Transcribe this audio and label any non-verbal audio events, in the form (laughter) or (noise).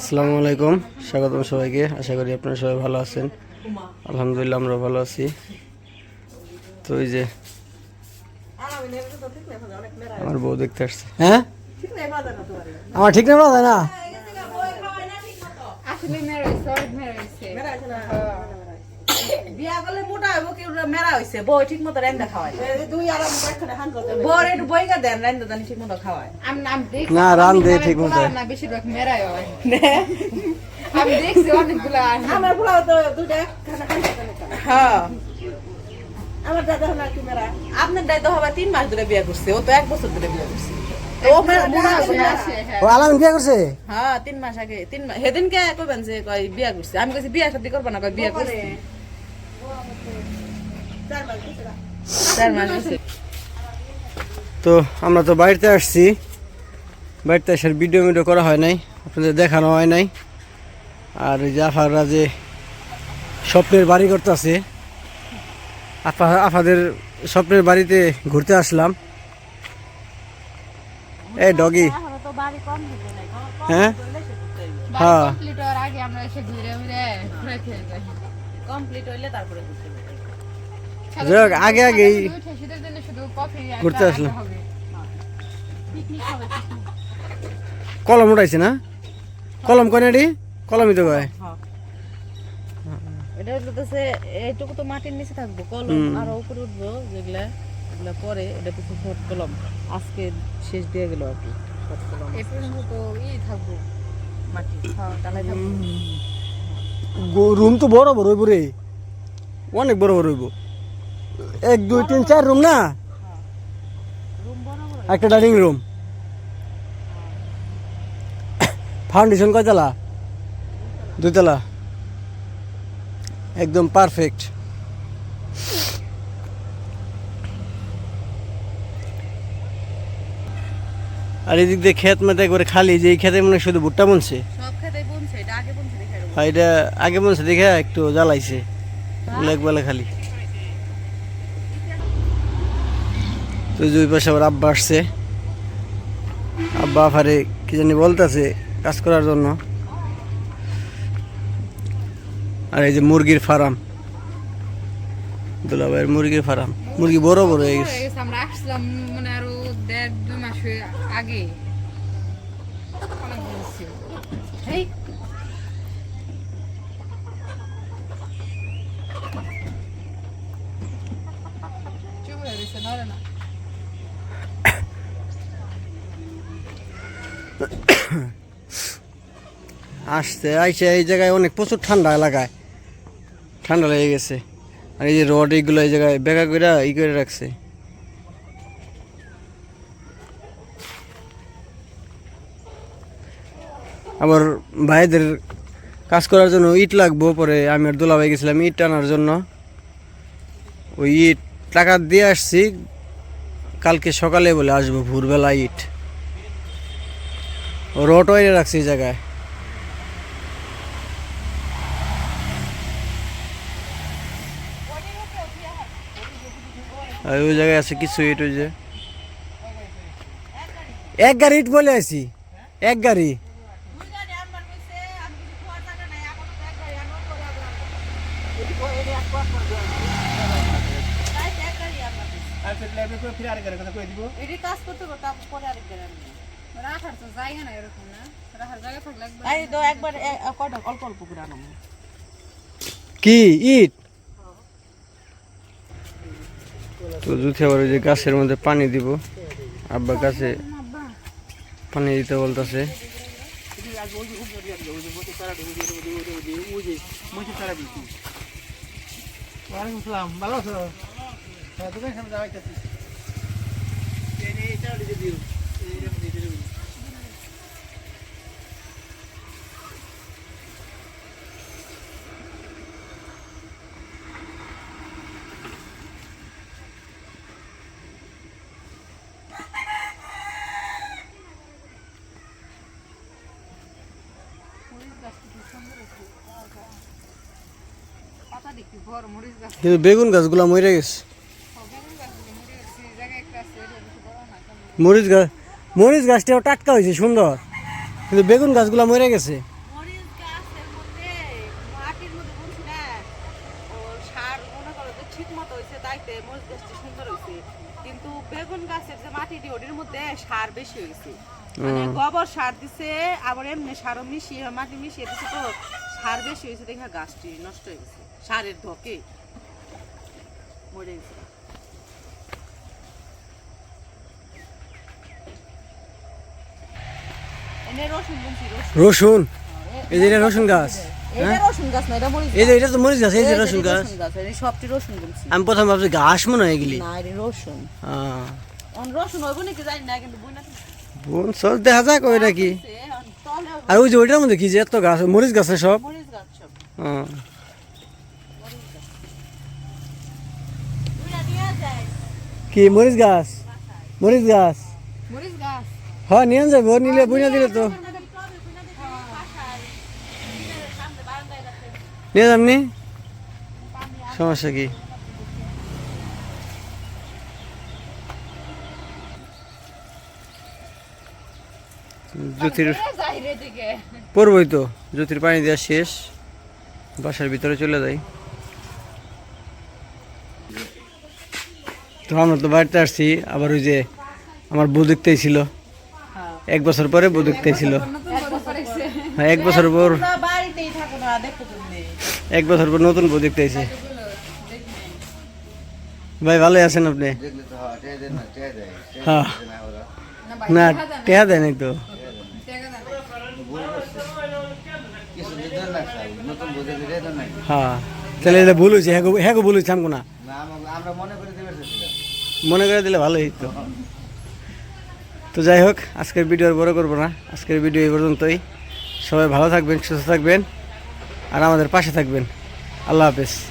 আসসালামু আলাইকুম। স্বাগতম সবাইকে। আশা করি আপনারা সবাই ভালো আছেন। আলহামদুলিল্লাহ আমরা ভালো আছি। তো ওই যে আমার বউ দেখতে আসছে। হ্যাঁ? আমার ঠিক না? বাজে না? আসলে মেরে সব মেরেছে বিয়া করলে মোটা হইব কি মেরা হইছে। বই ঠিক মতো রান্না খাওয়ায় দুই আর আমি একখানে হান করতে বর একটু বইকা দেন রান্না জানি ঠিক মতো খাওয়ায়। আমি আমি দেখছি না, রান দে ঠিক মতো। না বেশিরভাগ মেরাই হয়। আমি দেখছি অনেকগুলা। আমার পোলাও তো দুইটা একখানে হান হ্যাঁ। আমার দাদা হলো কি মেরা। আপনার দায়িত্ব হবে তিন মাস ধরে বিয়া করছে ও তো এক বছর ধরে বিয়া আসে, হ্যাঁ। ও আলামিন বিয়ে করছে? হ্যাঁ তিন মাস আগে তিন মাস সেদিনকে কইবেন যে কয় বিয়া করছে। আমি কইছি বিয়া শাদি করব না কয় বিয়া করছে চার মাস কিছু না চার মাস হইছে। তো আমরা তো বাড়িতে আসছি। বাড়িতে আসার ভিডিও মিডিও করা হয় নাই আপনাদের দেখানো হয় নাই। আর ওই যে আফাররা যে স্বপ্নের বাড়ি করতে আছে আপা আফাদের স্বপ্নের বাড়িতে ঘুরতে আসলাম। এ ডগি হ্যাঁ? হ্যাঁ। কমপ্লিট হওয়ার আগে আমরা এসে ঘুরে ঘুরে ঘুরে খেয়ে যাই। কমপ্লিট হইলে তারপরে হোক, আগে আগেই কফি ঘুরতে আসলাম। কলম উঠাইছে না? কলম কলমই তো কয়। এটা হইতেছে এইটুকু তো মাটির নিচে থাকব কলম। উপরে উঠবো যেগুলা এগুলা পরে এটা শর্ট কলম। আজকে শেষ দিয়ে গেল আর কি রুম তো বড় বড় হইব রে। অনেক বড় বড় হইব। এক দুই তিন চার রুম না? একটা ডাইনিং রুম। ফাউন্ডেশন কয়তলা? দুইতলা। একদম পারফেক্ট আর এদিক দিয়ে ক্ষেত মেতে করে খালি যে এই খেতে মনে হয় শুধু ভুট্টা বুনছে? এটা আগে বলছে দেখে এটা আগে বুনছে দেখে একটু জ্বালাইছে। একবেলা খালি। তো দুই পাশে আবার আব্বা আসছে। আব্বা আফারে কি জানি বলতেছে কাজ করার জন্য। আর এই যে মুরগির ফার্ম। দুলাভাইয়ের মুরগির ফার্ম। মুরগি বড় বড় হয়ে গেছে। আমরা আসলাম মানে আরও দেড় দুই মাস আগে। হয়ে না। (coughs) আসছে, আইসে এই জায়গায় অনেক প্রচুর ঠান্ডা এলাকায়। ঠান্ডা লেগে গেছে। আর এই যে রড এইগুলো এই জায়গায় বেকা করে ই করে রাখছে। আবার ভাইদের কাজ করার জন্য ইট লাগবো, পরে আমি আর দোলা ভাই গেছিলাম ইট টানার জন্য। ওই ইট টাকা দিয়ে আসছি, কালকে সকালে বলে আসব ভোরবেলা ইট। রড ওয়াইরে রাখছি এই জায়গায় আর ওই জায়গায় আছে কিছু ইট ওই যে এক গাড়ি ইট বলে আছি এক গাড়ি এটি কাজ করতে করতে তারপর পরে আরেকবার আনব। রাখার তো জায়গা না এরকম না। রাখার জায়গা থাকলে এই তো একবার কয়টা অল্প অল্প করে আনব কি? ইট? তো জুথি আবার ওই যে গাছের মধ্যে পানি দিব। আব্বা গাছে পানি দিতে বলতেছে। ভালো আছো? কিন্তু হ্যাঁ, বেগুন গাছগুলো মরে গেছে। মরিচ গাছ মরিচ গাছটাও টাটকা হয়েছে সুন্দর। কিন্তু বেগুন গাছগুলো মরে গেছে। কিন্তু বেগুন গাছের যে ওটির মধ্যে সার বেশি হয়েছে। মানে গোবর সার দিছে আবার এমনি সারও মিশিয়ে মাটি মিশিয়ে দিছে তো সার বেশি হয়েছে দেখে গাছটি নষ্ট হয়ে গেছে। সারের ধকে। মরে গেছে। রসুন এই যে এটা রসুন গাছ। এটা রসুন গাছ না এটা মরিচ এই যে এটা তো মরিচ গাছ এই যে রসুন গাছ। গাছ এই সবটি রসুন বুনছি। আমি প্রথম ভাবছি ঘাস মনে হয় এগুলি। বুনা চল দেখা যাক আর ওই যে ওইটার মধ্যে কি যে এত গাছ মরিচ গাছ সব? মরিচ গাছ সব আহ, বুনা নিয়ে যায় কি মরিচ গাছ? মরিচ গাছ? হ্যাঁ নিয়ে যাব নিলে বুঝা দিলে তো। নিয়ে যামনি সমস্যা কি? জ্যোতির পড়বই তো জ্যোতির পানি দেওয়া শেষ। বাসার ভিতরে চলে যাই। তো আমরা তো বাড়িতে আসছি আবার ওই যে আমার বউ দেখতেই ছিল এক বছর পরে বউ দেখতেই ছিল হ্যাঁ এক বছর পর না বাড়িতেই থাকো না দেখো তুমি এক বছর পর নতুন বউ দেখতে আইছে ভাই ভালোই আছেন আপনি? হ্যাঁ। না টেহা দেয় নাই তো। হ্যাঁ। তাহলে এটা ভুল হয়েছে হ্যাঁ হ্যাঁ ভুল হয়েছে আমকো না। আমরা মনে করে দিলে ভালোই হইতো। তো যাই হোক, আজকের ভিডিও আর বড় করব না। আজকের ভিডিও এই পর্যন্তই। সবাই ভালো থাকবেন, সুস্থ থাকবেন, আর আমাদের পাশে থাকবেন। আল্লাহ হাফেজ।